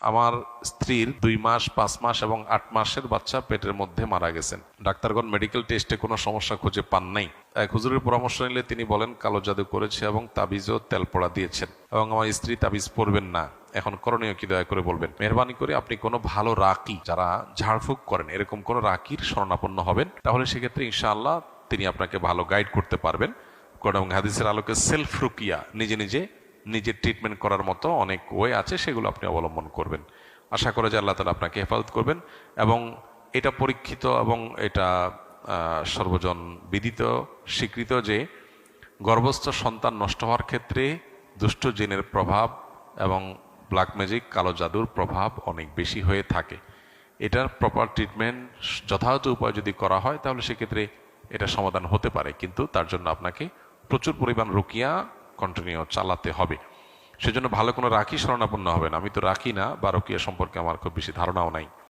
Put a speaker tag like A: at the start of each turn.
A: আমার স্ত্রীর দুই মাস, পাঁচ মাস এবং আট মাসের বাচ্চা পেটের মধ্যে মারা গেছেন। ডাক্তারগণ মেডিকেল টেস্টে কোনো সমস্যা খুঁজে পান নাই। এক হুজুরের পরামর্শ নিলে তিনি বলেন, কালো জাদু করেছে এবং তাবিজও তেল পড়া দিয়েছেন এবং আমার স্ত্রী তাবিজ পরবেন না। এখন করণীয় কি দয়া করে বলবেন? মেহরবানি করে আপনি কোনো ভালো রাকি যারা ঝাড়ফুঁক করেন, এরকম কোনো রাকির শরণাপন্ন হবেন? তাহলে সেক্ষেত্রে ইনশাআল্লাহ তিনি আপনাকে ভালো গাইড করতে পারবেন। এবং হাদিসের আলোকে সেলফ রুকিয়া নিজে নিজে নিজের ট্রিটমেন্ট করার মতো অনেক ওয়ে আছে, সেগুলো আপনি অবলম্বন করবেন। আশা করে যে আল্লাহ তালা আপনাকে হেফাজত করবেন এবং এটা পরীক্ষিত এবং এটা সর্বজন বিদিত, স্বীকৃত যে গর্ভস্থ সন্তান নষ্ট হওয়ার ক্ষেত্রে দুষ্ট জিনের প্রভাব এবং ব্ল্যাক ম্যাজিক কালো জাদুর প্রভাব অনেক বেশি হয়ে থাকে। এটার প্রপার ট্রিটমেন্ট যথাযথ উপায় যদি করা হয়, তাহলে সেক্ষেত্রে এটা সমাধান হতে পারে। কিন্তু তার জন্য আপনাকে প্রচুর পরিমাণ রুকিয়া কন্টিনিউ চালাতে হবে। সেজন্য ভালো কোনো রাখি শরণাপন্ন হবে না। আমি তো রাখি না বা রকিয়া সম্পর্কে আমার খুব বেশি ধারণাও নাই।